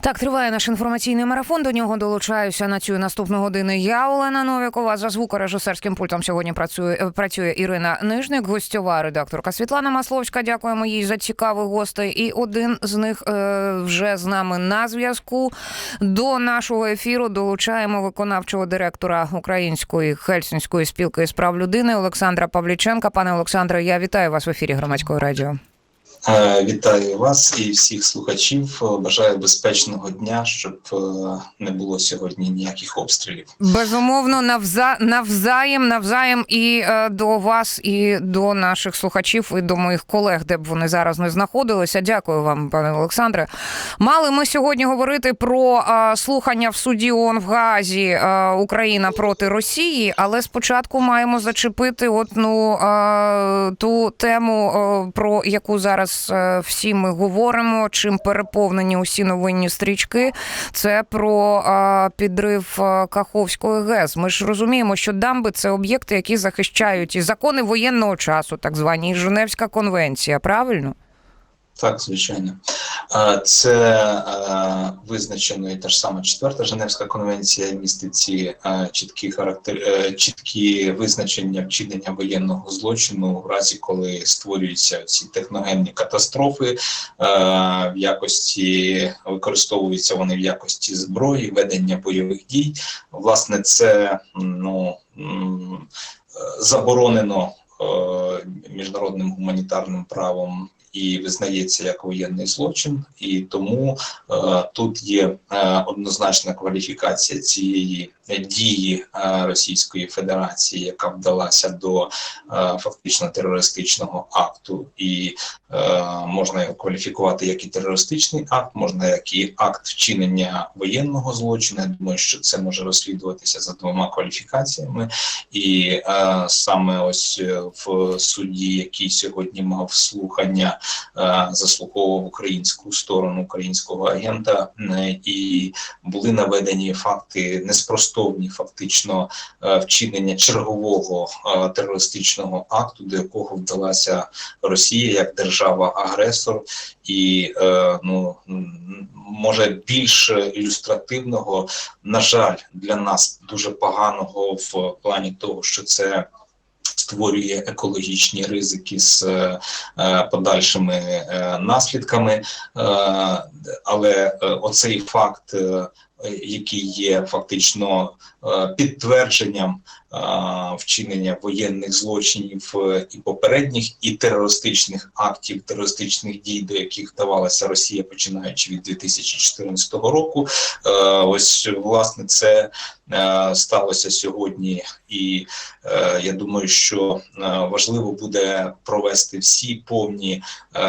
Так, триває наш інформаційний марафон. До нього долучаюся на цю наступну годину. Я Олена Новікова. За звукорежисерським пультом сьогодні працює е, працює Ірина Нижник, гостьова редакторка Світлана Масловська. Дякуємо їй за цікавих гостей. І один з них е, вже з нами на зв'язку. До нашого ефіру долучаємо виконавчого директора Української Хельсінської спілки з прав людини Олександра Павліченка. Пане Олександре, я вітаю вас в ефірі громадського радіо. Е, Вітаю вас і всіх слухачів. Е, Бажаю безпечного дня, щоб е, не було сьогодні ніяких обстрілів. Безумовно, навза навзаєм, навзаєм і до вас, і до наших слухачів, і до моїх колег, де б вони зараз не знаходилися. Дякую вам, пане Олександре. Мали ми сьогодні говорити про слухання в суді ООН в Гаазі е, Україна проти Росії, але спочатку маємо зачепити от, ну, е, ту тему, про яку зараз е, всі ми говоримо, чим переповнені усі новинні стрічки. Це про е, підрив е, Каховської ГЕС. Ми ж розуміємо, що дамби це об'єкти, які захищають і закони воєнного часу, так звані, і Женевська конвенція. Правильно? Так, звичайно. Це визначено і та ж сама четверта Женевська конвенція містить ці чіткі характер, е, чіткі визначення вчинення воєнного злочину в разі, коли створюються ці техногенні катастрофи е, в якості використовуються вони в якості зброї, ведення бойових дій. Власне, це ну е, заборонено міжнародним гуманітарним правом і визнається як воєнний злочин, і тому е, тут є е, однозначна кваліфікація цієї дії е, Російської Федерації, яка вдалася до е, фактично терористичного акту, і е, можна його кваліфікувати як і терористичний акт, можна як і акт вчинення воєнного злочину. Я думаю, що це може розслідуватися за двома кваліфікаціями, і е, саме ось е, в суді, який сьогодні мав слухання, е, заслуховував українську сторону українського агента, е, і були наведені факти неспростовні, фактично е, вчинення чергового терористичного акту, до якого вдалася Росія як держава-агресор, і ну може більш ілюстративного, на жаль, для нас дуже поганого в плані того, що це. Створює екологічні ризики з е, е, подальшими е, наслідками, але оцей факт, який є фактично підтвердженням вчинення воєнних злочинів е, і попередніх, і терористичних актів, терористичних дій, до яких вдавалася Росія, починаючи від 2014 року. Е, Ось власне це е, сталося сьогодні, і е, я думаю, що е, важливо буде провести всі повні е,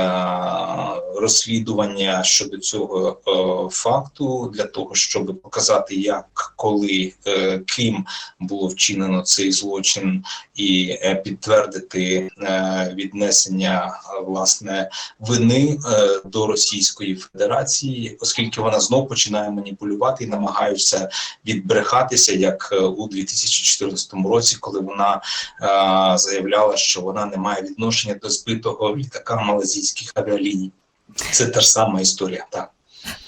розслідування щодо цього е, факту для того, щоб показати, як коли е, ким було вчинено цей злочин, і е, підтвердити е, віднесення е, власне вини до Російської Федерації, оскільки вона знов починає маніпулювати і намагаються відбрехатися, як у 2014 році, коли вона заявляла, що вона не має відношення до збитого літака малазійських авіаліній. Це та ж сама історія, так.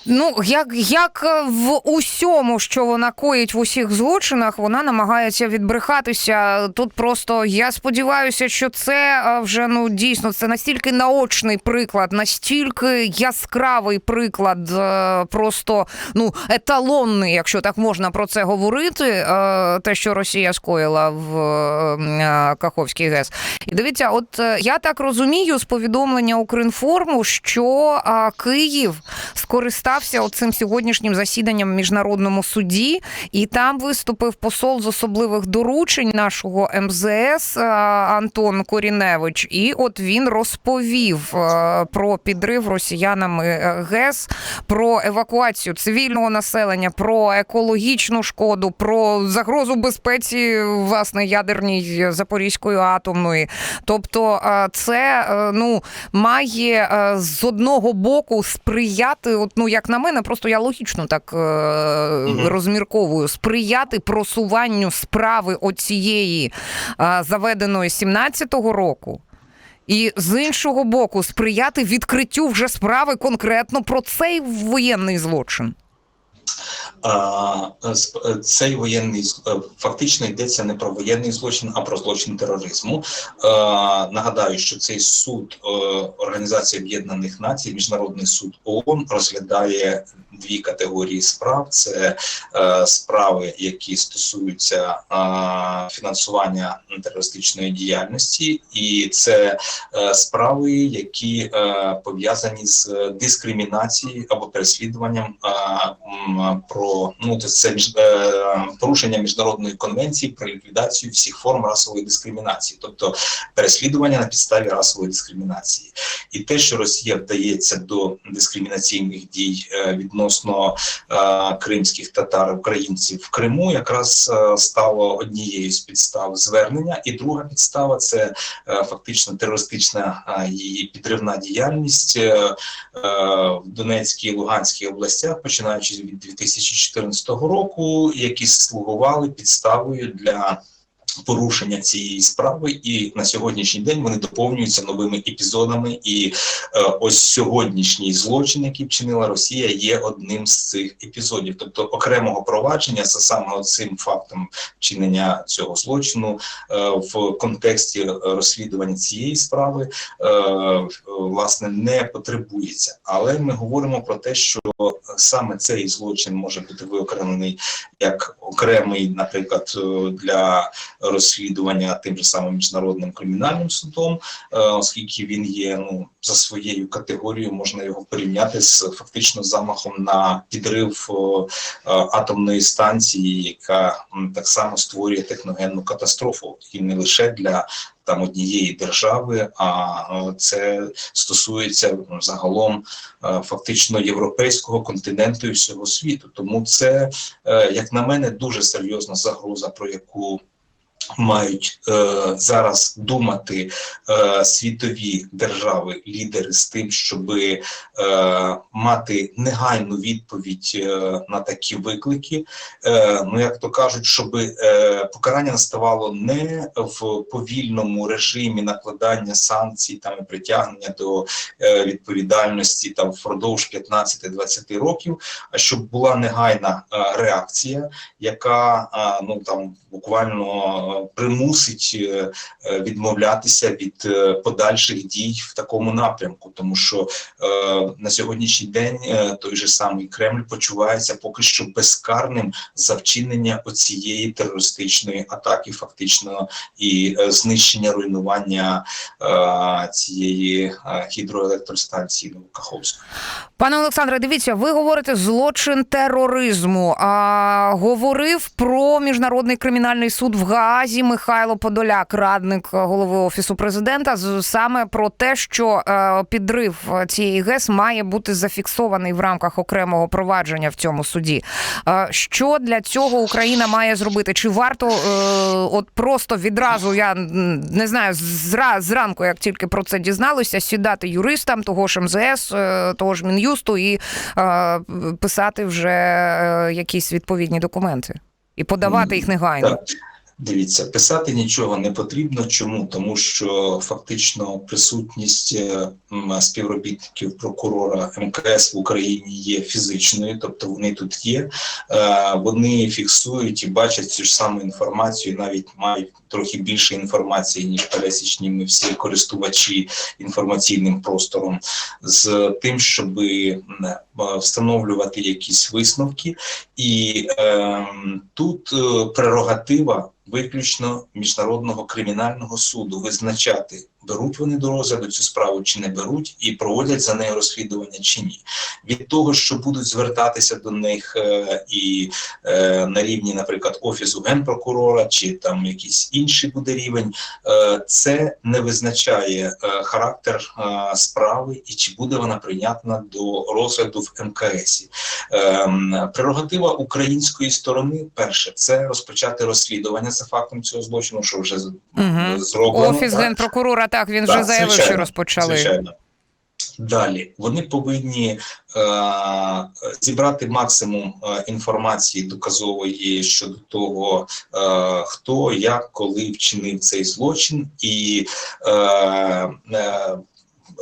Ну, як, як в усьому, що вона коїть в усіх злочинах, вона намагається відбрехатися. Тут просто я сподіваюся, що це е, вже ну дійсно це настільки наочний приклад, настільки яскравий приклад, е, просто ну еталонний, якщо так можна про це говорити. е, Те, що Росія скоїла в Каховській ГЕС. І дивіться, от я так розумію з повідомлення Укрінформу, що Київ скористався оцим сьогоднішнім засіданням в міжнародному суді, і там виступив посол з особливих доручень нашого МЗС е, Антон Коріневич. І от він розповів е, про підрив росіянами е, ГЕС, про евакуацію цивільного населення, про екологічну шкоду, про загрозу безпеці власне ядерній Запорізької атомної. Тобто, це ну має з одного боку сприяти, от ну як на мене, просто я логічно так е, розмірковую, сприяти просуванню справи оцієї е, заведеної 17-го року. і з іншого боку сприяти відкриттю вже справи конкретно про цей воєнний злочин. Цей воєнний е, фактично йдеться не про воєнний злочин, а про злочин тероризму. Нагадаю, що цей суд е, Організації Об'єднаних Націй, Міжнародний суд ООН розглядає дві категорії справ: це е, справи, які стосуються фінансування терористичної діяльності, і це справи, які пов'язані з дискримінацією або переслідуванням м, ну це, е, порушення міжнародної конвенції про ліквідацію всіх форм расової дискримінації, тобто переслідування на підставі расової дискримінації, і те, що Росія вдається до дискримінаційних дій е, відносно е, кримських татар, українців в Криму, якраз е, стало однією з підстав звернення, і друга підстава це е, фактично терористична е, її підривна діяльність е, е, в Донецькій і Луганській областях, починаючи від 2014 року, які слугували підставою для. Порушення цієї справи, і на сьогоднішній день вони доповнюються новими епізодами. І е, ось сьогоднішній злочин, який вчинила Росія, є одним з цих епізодів. Тобто окремого провадження за саме цим фактом вчинення цього злочину е, в контексті розслідування цієї справи е, власне не потребується. Але ми говоримо про те, що саме цей злочин може бути виокремлений як окремий, наприклад, е, для розслідування тим же самим міжнародним кримінальним судом, е, оскільки він є ну за своєю категорією, можна його порівняти з фактично замахом на підрив е, атомної станції, яка так само створює техногенну катастрофу, і не лише для там однієї держави, а е, це стосується ну, загалом фактично європейського континенту і всього світу. Тому це, як на мене, дуже серйозна загроза, про яку мають е, зараз думати е, світові держави, лідери з тим, щоб е, мати негайну відповідь е, на такі виклики. Е, ну як то кажуть, щоб е, покарання наставало не в повільному режимі накладання санкцій там і притягнення до е, відповідальності там впродовж 15-20 років, а щоб була негайна е, реакція, яка е, ну там буквально е, примусить е, е, відмовлятися від е, подальших дій в такому напрямку, тому що на сьогоднішній день той же самий Кремль почувається поки що безкарним за вчинення оцієї терористичної атаки, фактично і знищення руйнування цієї гідроелектростанції Новокаховської. Пане Олександре, дивіться, ви говорите злочин тероризму. А говорив про міжнародний кримінальний суд в Гаазі Михайло Подоляк, радник голови офісу президента, саме про те, що е, підрив цієї ГЕС має бути зафіксований в рамках окремого провадження в цьому суді. Е, що для цього Україна має зробити? Чи варто е, от просто відразу я не знаю, зра, зранку, як тільки про це дізналися, сідати юристам того ж МЗС, е, того ж Мін'юсту і е, писати вже е, якісь відповідні документи і подавати їх негайно. Так. Дивіться, писати нічого не потрібно. Чому? Тому що фактично присутність е, співробітників прокурора МКС в Україні є фізичною, тобто вони тут є. Е, Вони фіксують і бачать цю ж саму інформацію, навіть мають трохи більше інформації ніж пересічні ми всі користувачі інформаційним простором, з тим, щоб встановлювати якісь висновки, і е, тут прерогатива виключно міжнародного кримінального суду визначати, беруть вони до розгляду цю справу чи не беруть, і проводять за нею розслідування чи ні. Від того, що будуть звертатися до них е, і е, на рівні, наприклад, офісу генпрокурора, чи там якийсь інший буде рівень, е, це не визначає е, характер е, справи і чи буде вона прийнятна до розгляду в МКСі. Ем, Прерогатива української сторони, перше, це розпочати розслідування за фактом цього злочину, що вже Мгм. зроблено. Офіс так. генпрокурора, так він Так, вже заявив, звичайно, що розпочали. Звичайно. Далі вони повинні е, зібрати максимум е, інформації доказової щодо того, е, хто як коли вчинив цей злочин, і е, е,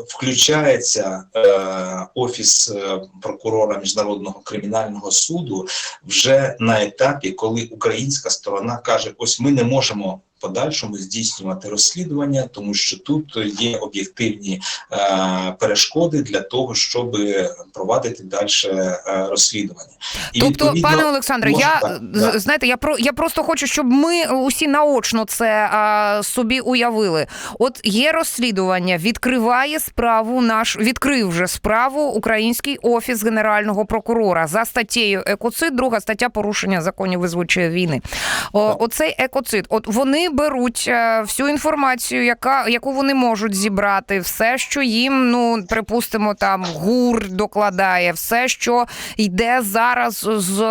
включається е, офіс е, прокурора міжнародного кримінального суду вже на етапі, коли українська сторона каже: ось ми не можемо. Подальшому здійснювати розслідування, тому що тут є об'єктивні е, перешкоди для того, щоб провадити далі е, розслідування. І тобто, пане Олександре, може- я так, знаєте, я про я просто хочу, щоб ми усі наочно це а, собі уявили. От є розслідування, відкриває справу наш відкрив вже справу Український офіс генерального прокурора за статтєю екоцид, друга стаття порушення законів визвольчої війни. О, оцей екоцид. От вони беруть е, всю інформацію, яка яку вони можуть зібрати, все, що їм, ну припустимо, там гур докладає, все, що йде зараз з е,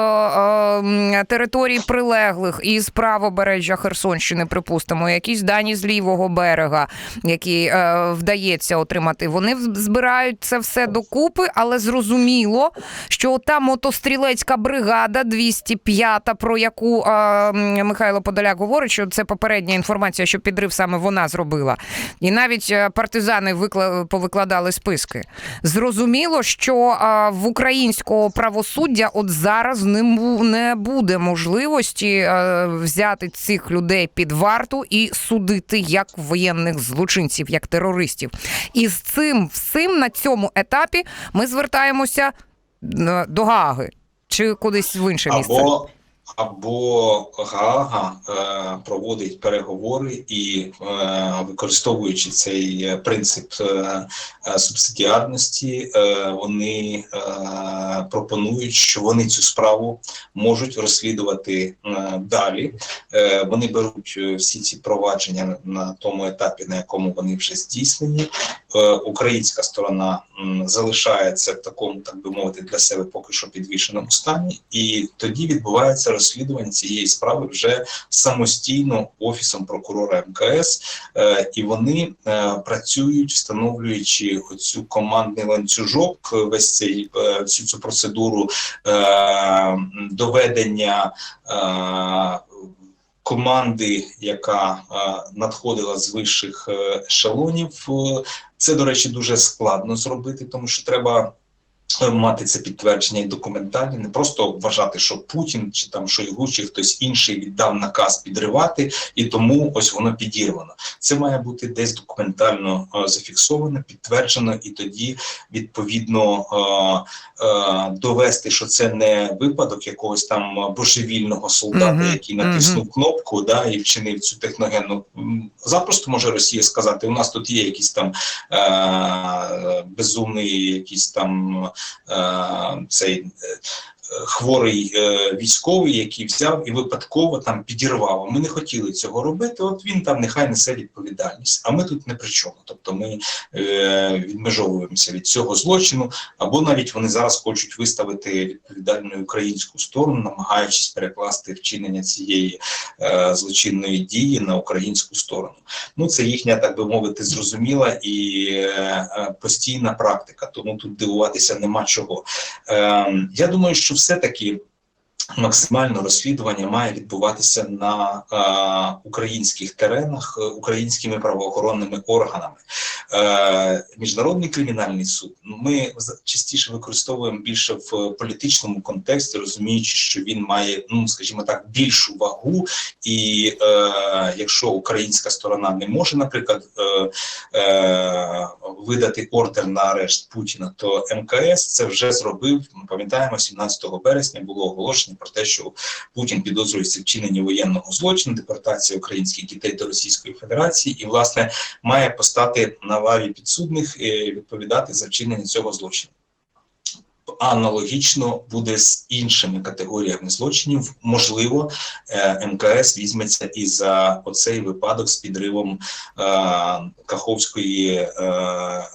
м, територій прилеглих із правобережжя Херсонщини, припустимо, якісь дані з лівого берега, які е, вдається отримати. Вони збирають це все докупи, але зрозуміло, що та мотострілецька бригада 205, про яку е, Михайло Подоляк говорить, що це попередня інформація, що підрив саме вона зробила. І навіть е, партизани викла... повикладали списки. Зрозуміло, що е, в українського правосуддя от зараз не, буде можливості е, взяти цих людей під варту і судити як воєнних злочинців, як терористів. І з цим всім на цьому етапі ми звертаємося до Гаги чи кудись в інше місце. або, або Гаага е, проводить переговори і е, використовуючи цей е, принцип субсидіарності, вони пропонують, що вони цю справу можуть розслідувати далі. Вони беруть всі ці провадження на тому етапі, на якому вони вже здійснені. Українська сторона залишається в такому, так би мовити, для себе поки що підвішеному стані, і тоді відбувається розслідування цієї справи вже самостійно офісом прокурора МКС, е, і вони е, працюють, встановлюючи оцю командний ланцюжок, весь цей е, всю цю процедуру доведення. Команди, яка надходила з вищих ешелонів, це, до речі, дуже складно зробити, тому що треба мати це підтвердження і документальне, не просто вважати, що Путін чи там Шойгу, чи хтось інший віддав наказ підривати, і тому ось воно підірвано. Це має бути десь документально е, зафіксовано, підтверджено, і тоді відповідно е, е, довести, що це не випадок якогось там божевільного солдата, який натиснув кнопку, да і вчинив цю техногенну. Запросто може Росія сказати: у нас тут є якийсь там безумний, якийсь там е, цей. е, Хворий е, військовий, який взяв і випадково там підірвав. Ми не хотіли цього робити. От він там нехай несе відповідальність. А ми тут не при чому. Тобто ми е, відмежовуємося від цього злочину, або навіть вони зараз хочуть виставити відповідальну українську сторону, намагаючись перекласти вчинення цієї е, злочинної дії на українську сторону. Ну це їхня, так би мовити, зрозуміла і постійна практика. Тому тут дивуватися нема чого. Е, я думаю, що все-таки. Максимально розслідування має відбуватися на е, українських теренах е, українськими правоохоронними органами. Е, Міжнародний кримінальний суд. Ну, ми частіше використовуємо більше в політичному контексті, розуміючи, що він має, ну скажімо так, більшу вагу, і е, якщо українська сторона не може, наприклад, е, е, видати ордер на арешт Путіна, то МКС це вже зробив. Ми пам'ятаємо, 17 березня було оголошення про те, що Путін підозрюється вчиненні воєнного злочину, депортації українських дітей до Російської Федерації, і власне має постати на лаві підсудних і відповідати за вчинення цього злочину. Аналогічно буде з іншими категоріями злочинів. Можливо, е, МКС візьметься і за оцей випадок з підривом е, Каховської е,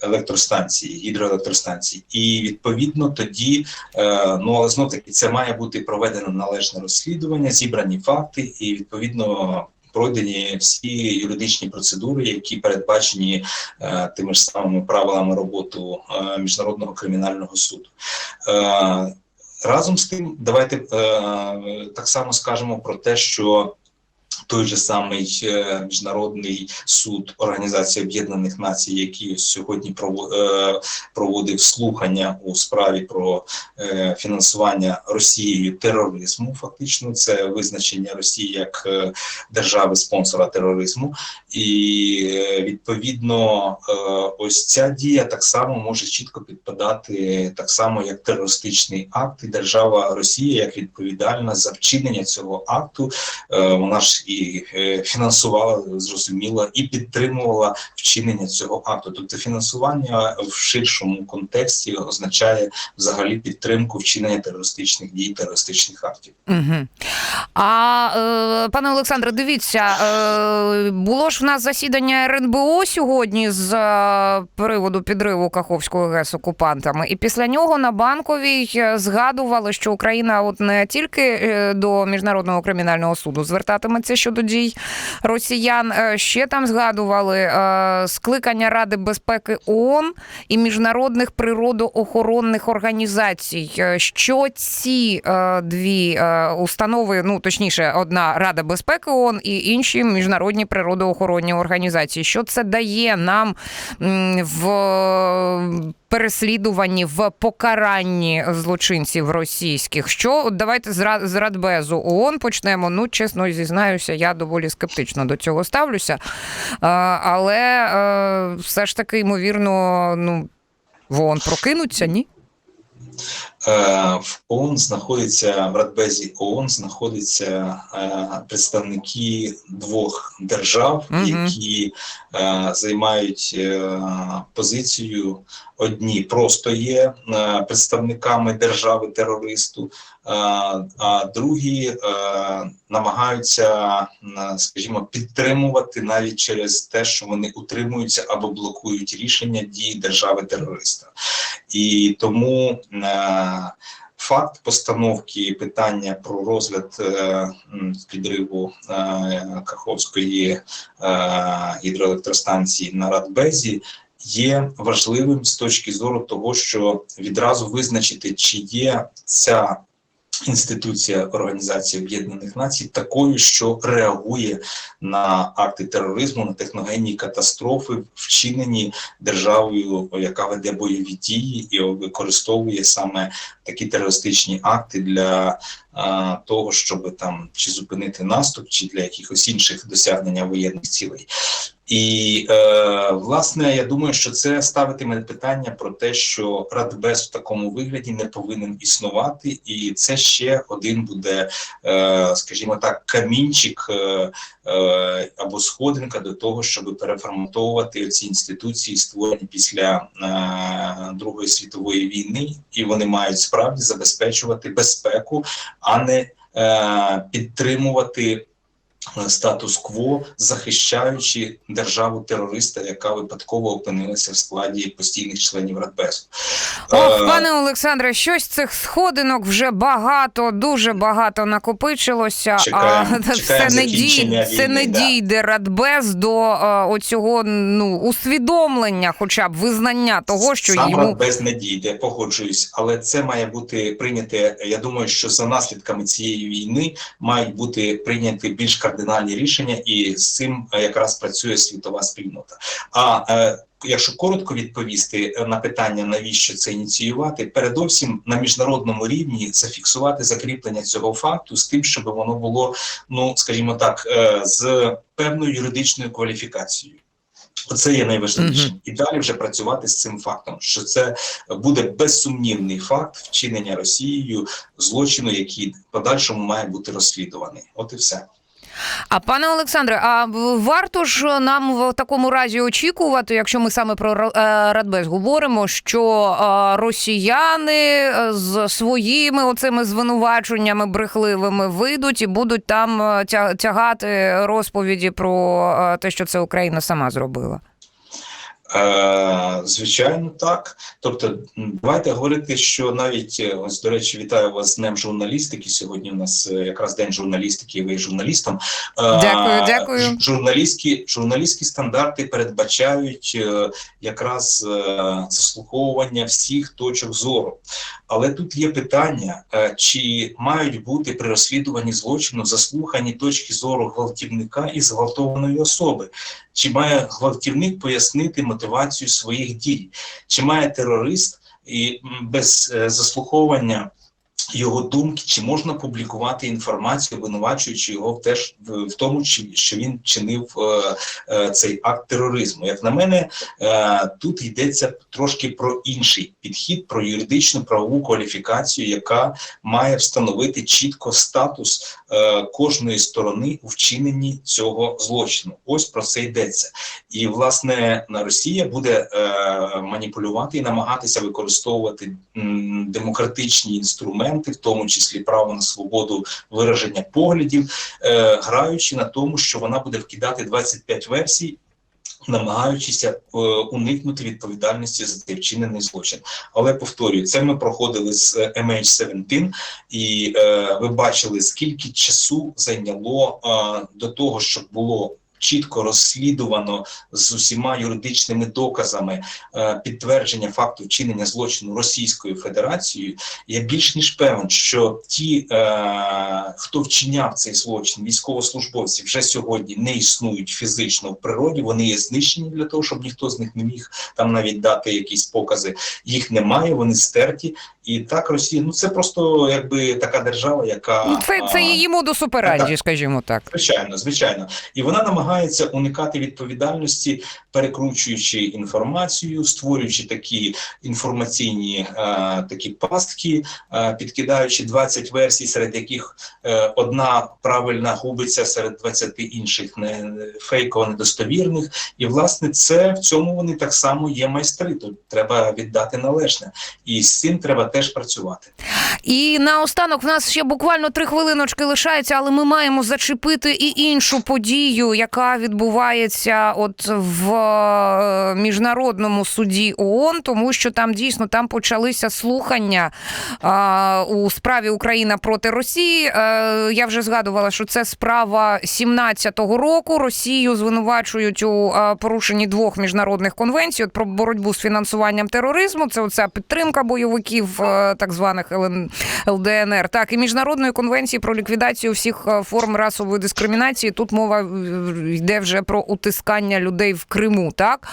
електростанції, гідроелектростанції. І відповідно тоді, е, ну але знов таки це має бути проведено належне розслідування, зібрані факти, і відповідно пройдені всі юридичні процедури, які передбачені е, тими ж самими правилами роботи е, міжнародного кримінального суду. Е, Разом з тим, давайте так само скажемо про те, що той же самий е, міжнародний суд Організації Об'єднаних Націй, який сьогодні е, проводив слухання у справі про е, фінансування Росією тероризму, фактично це визначення Росії як держави спонсора тероризму, і е, відповідно е, ось ця дія так само може чітко підпадати так само як терористичний акт, і держава Росія як відповідальна за вчинення цього акту. Е, Вона ж і фінансувала зрозуміло і підтримувала вчинення цього акту. Тобто фінансування в ширшому контексті означає взагалі підтримку вчинення терористичних дій, терористичних актів. Угу. А пане Олександре, дивіться, було ж нас засідання РНБО сьогодні з е, приводу підриву Каховської ГЕС окупантами, і після нього на банковій е, згадували, що Україна от не тільки е, до міжнародного кримінального суду звертатиметься щодо дій росіян, ще там згадували скликання Ради безпеки ООН і міжнародних природоохоронних організацій. Що ці дві установи, ну точніше, одна Рада безпеки ООН і інші міжнародні природоохоронні організації, що це дає нам в переслідуванні, в покаранні злочинців російських? Що давайте з Радбезу ООН почнемо. Ну, чесно зізнаюся, я доволі скептично до цього ставлюся. Але е, все ж таки, ймовірно, ну. В ООН прокинуться, ні? Е, В ООН знаходиться в Радбезі ООН знаходяться е, представники двох держав, які е, займають позицію. Одні просто є е, представниками держави терористу, е, а другі е, намагаються, скажімо, підтримувати навіть через те, що вони утримуються або блокують рішення дій держави терориста. І тому факт постановки питання про розгляд підриву Каховської гідроелектростанції на Радбезі є важливим з точки зору того, що відразу визначити, чи є ця інституція Організації Об'єднаних Націй такою, що реагує на акти тероризму, на техногенні катастрофи, вчинені державою, яка веде бойові дії і використовує саме такі терористичні акти для того, щоб там чи зупинити наступ, чи для якихось інших досягнення воєнних цілей. І е, власне я думаю, що це ставитиме питання про те, що Радбез в такому вигляді не повинен існувати, і це ще один буде, е, скажімо так, камінчик е, е, або сходинка до того, щоб переформатовувати ці інституції, створені після е, Другої світової війни, і вони мають справді забезпечувати безпеку, а не е, підтримувати статус-кво, захищаючи державу терориста, яка випадково опинилася в складі постійних членів Радбезу. Ох, Е, пане Олександре, щось цих сходинок вже багато, дуже багато накопичилося. Чекаємо- а чекаємо це не дій, це не да. дійде Радбез до е, оцього ну усвідомлення, хоча б визнання того, що Сам йому Радбез не дійде, погоджуюсь, але це має бути прийняте. Я думаю, що за наслідками цієї війни мають бути прийняті більш кардинальні рішення, і з цим е, якраз працює світова спільнота. А е, Якщо коротко відповісти е, на питання, навіщо це ініціювати, передовсім на міжнародному рівні зафіксувати закріплення цього факту з тим, щоб воно було, ну скажімо так, з певною юридичною кваліфікацією. Це є найважливішим. І далі вже працювати з цим фактом, що це буде безсумнівний факт вчинення Росією злочину, який в подальшому має бути розслідуваний. От і все. А пане Олександре, а варто ж нам в такому разі очікувати, якщо ми саме про е, Радбез говоримо, що е, росіяни е, з своїми оцими звинуваченнями брехливими вийдуть і будуть там е, тягати розповіді про е, те, що це Україна сама зробила. Е, звичайно, так. Тобто, давайте говорити, що навіть е, ось до речі, вітаю вас з днем журналістики. Сьогодні у нас е, якраз день журналістики. і Ви є журналістом. Е, Дякую, дякую. Журналістські журналістські стандарти передбачають е, якраз е, заслуховування всіх точок зору. Але тут є питання: е, чи мають бути при розслідуванні злочину заслухані точки зору гвалтівника і зґвалтованої особи? Чи має гвалтівник пояснити мотивацію своїх дій? Чи має терорист і без е, заслуховування його думки, чи можна публікувати інформацію, обвинувачуючи його в теж в, тому, чи що він чинив е, е, цей акт тероризму? Як на мене, е, тут йдеться трошки про інший підхід, про юридичну правову кваліфікацію, яка має встановити чітко статус е, кожної сторони у вчиненні цього злочину. Ось про це йдеться. І власне Росія буде е, маніпулювати і намагатися використовувати м, демократичні інструменти, в тому числі право на свободу вираження поглядів, е, граючи на тому, що вона буде вкидати 25 версій. Намагаючися е, уникнути відповідальності за цей вчинений злочин, але повторюю, це ми проходили з е, MH17, і е, ви бачили, скільки часу зайняло е, до того, щоб було чітко розслідувано з усіма юридичними доказами е, підтвердження факту вчинення злочину Російською Федерацією. Я більш ніж певен, що ті, е, хто вчиняв цей злочин, військовослужбовці вже сьогодні не існують фізично в природі. Вони є знищені для того, щоб ніхто з них не міг там навіть дати якісь покази. Їх немає, вони стерті. І так Росія, ну це просто якби така держава, яка Ну, це, це її модус операнді, так. скажімо так. Звичайно, звичайно, і вона намагається уникати відповідальності, перекручуючи інформацію, створюючи такі інформаційні е, такі пастки, е, підкидаючи 20 версій, серед яких е, одна правильна губиться серед 20 інших не фейково недостовірних. І власне це в цьому вони так само є майстри. Тут треба віддати належне, і з цим треба теж працювати. І наостанок в нас ще буквально три хвилиночки лишається, але ми маємо зачепити і іншу подію, яка відбувається от в е, міжнародному суді ООН, тому що там дійсно там почалися слухання а, у справі Україна проти Росії. Е, я вже згадувала, що це справа 17-го року. Росію звинувачують у е, порушенні двох міжнародних конвенцій от про боротьбу з фінансуванням тероризму. Це оця підтримка бойовиків е, так званих ЛДНР, так і міжнародної конвенції про ліквідацію всіх е, форм расової дискримінації. Тут мова е, йде вже про утискання людей в Криму. Так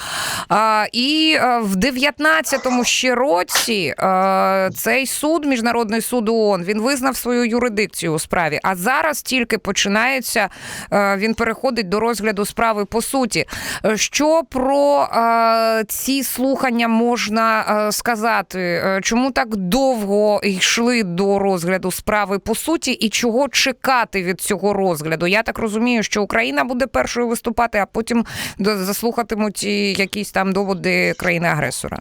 і е, в 19-му ще році е, цей суд, міжнародний суд ООН, він визнав свою юрисдикцію у справі. А зараз тільки починається, е, він переходить до розгляду справи по суті. Е, Що про е, ці слухання можна е, сказати? Е, Чому так довго йшли до розгляду справи по суті, і чого чекати від цього розгляду? Я так розумію, що Україна буде першою виступати, а потім заслухатимуть якісь там доводи країни-агресора.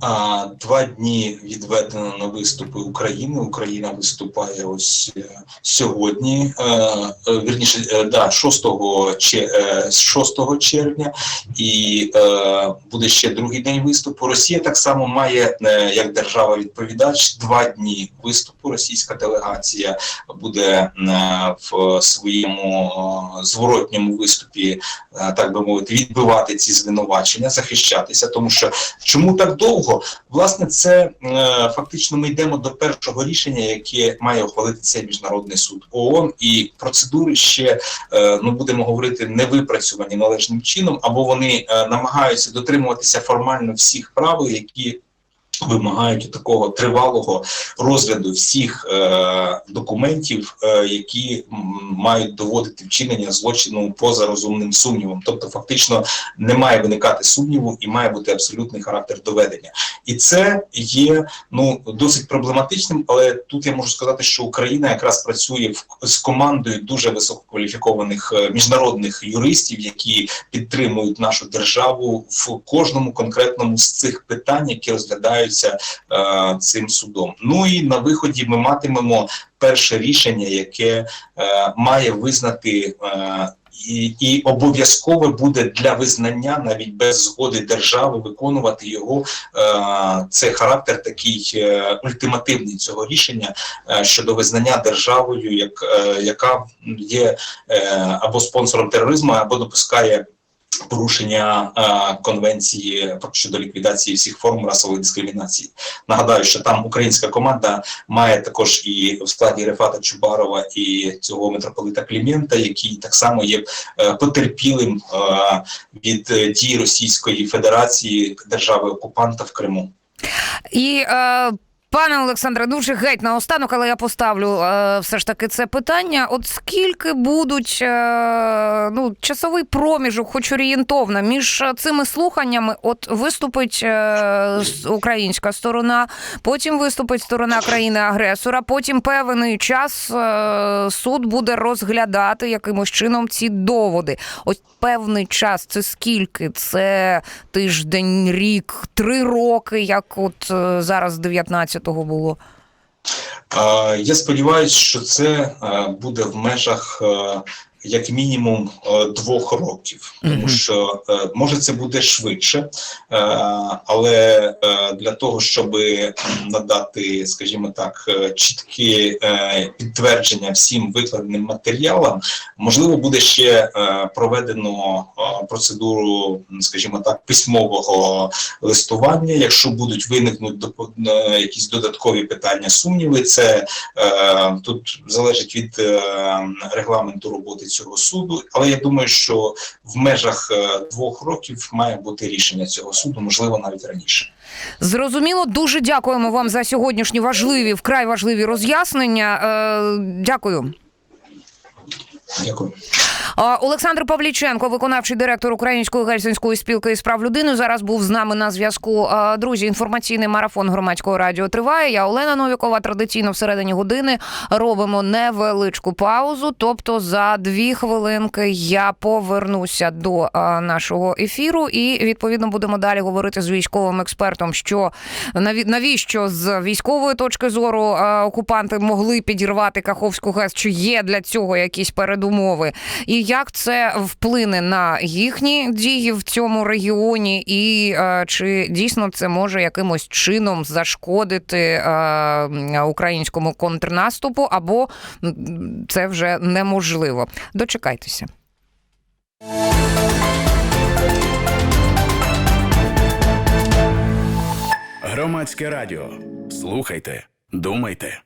А, Два дні відведено на виступи України. Україна виступає ось е, сьогодні, е, е, вірніше, да, 6, че- е, 6 червня, і буде ще другий день виступу. Росія так само має як держава відповідач два дні виступу. Російська делегація буде в своєму зворотньому виступі, так би мовити, відбивати ці звинувачення, захищатися, тому що чому так довго? Власне, це е, фактично ми йдемо до першого рішення, яке має ухвалити цей міжнародний суд ООН, і процедури ще е, ну будемо говорити не випрацьовані належним чином, або вони е, намагаються дотримуватися формально всіх правил, які. Вимагають такого тривалого розгляду всіх е, документів, е, які мають доводити вчинення злочину поза розумним сумнівом. Тобто, фактично, не має виникати сумніву і має бути абсолютний характер доведення. І це є ну досить проблематичним. Але тут я можу сказати, що Україна якраз працює в з командою дуже висококваліфікованих е, міжнародних юристів, які підтримують нашу державу в кожному конкретному з цих питань, які розглядаються е, цим судом. Ну і на виході ми матимемо перше рішення, яке е, має визнати е, і, і обов'язково буде для визнання навіть без згоди держави виконувати його. Е, це характер такий е, ультимативний цього рішення е, щодо визнання державою, як, е, яка є е, або спонсором тероризму, або допускає. Порушення е, конвенції щодо ліквідації всіх форм расової дискримінації. Нагадаю, що там українська команда має також і в складі Рефата Чубарова і цього митрополита Клімента, який так само є е, потерпілим е, від е, дій Російської Федерації держави окупанта в Криму. І е, пане Олександре, дуже геть наостанок, але я поставлю е, все ж таки це питання. От скільки будуть е, ну, часовий проміжок, хоч орієнтовно, між цими слуханнями, от виступить е, українська сторона, потім виступить сторона країни-агресора, потім певний час е, суд буде розглядати якимось чином ці доводи. Ось певний час це скільки? Це тиждень, рік, три роки, як от е, зараз 19-го було. Е, Я сподіваюся, що це е, буде в межах е, як мінімум е, двох років, тому що е, може це буде швидше, е, але для того, щоб надати, скажімо так, чіткі підтвердження всім викладеним матеріалам, можливо, буде ще проведено процедуру, скажімо так, письмового листування. Якщо будуть виникнути якісь додаткові питання, сумніви, це тут залежить від регламенту роботи цього суду. Але я думаю, що в межах е, двох років має бути рішення цього суду, можливо, навіть раніше. Зрозуміло, дуже дякуємо вам за сьогоднішні важливі, вкрай важливі роз'яснення. Е, дякую. Дякую. Олександр Павліченко, виконавчий директор Української гельсінської спілки із прав людини, зараз був з нами на зв'язку. Друзі, інформаційний марафон громадського радіо триває. Я Олена Новікова. Традиційно всередині години робимо невеличку паузу. Тобто за дві хвилинки я повернуся до нашого ефіру, і відповідно будемо далі говорити з військовим експертом, що наві- навіщо з військової точки зору окупанти могли підірвати Каховську ГЕС, чи є для цього якісь передумови, і як це вплине на їхні дії в цьому регіоні, і е, чи дійсно це може якимось чином зашкодити е, українському контрнаступу, або це вже неможливо. Дочекайтеся. Громадське радіо. Слухайте, думайте.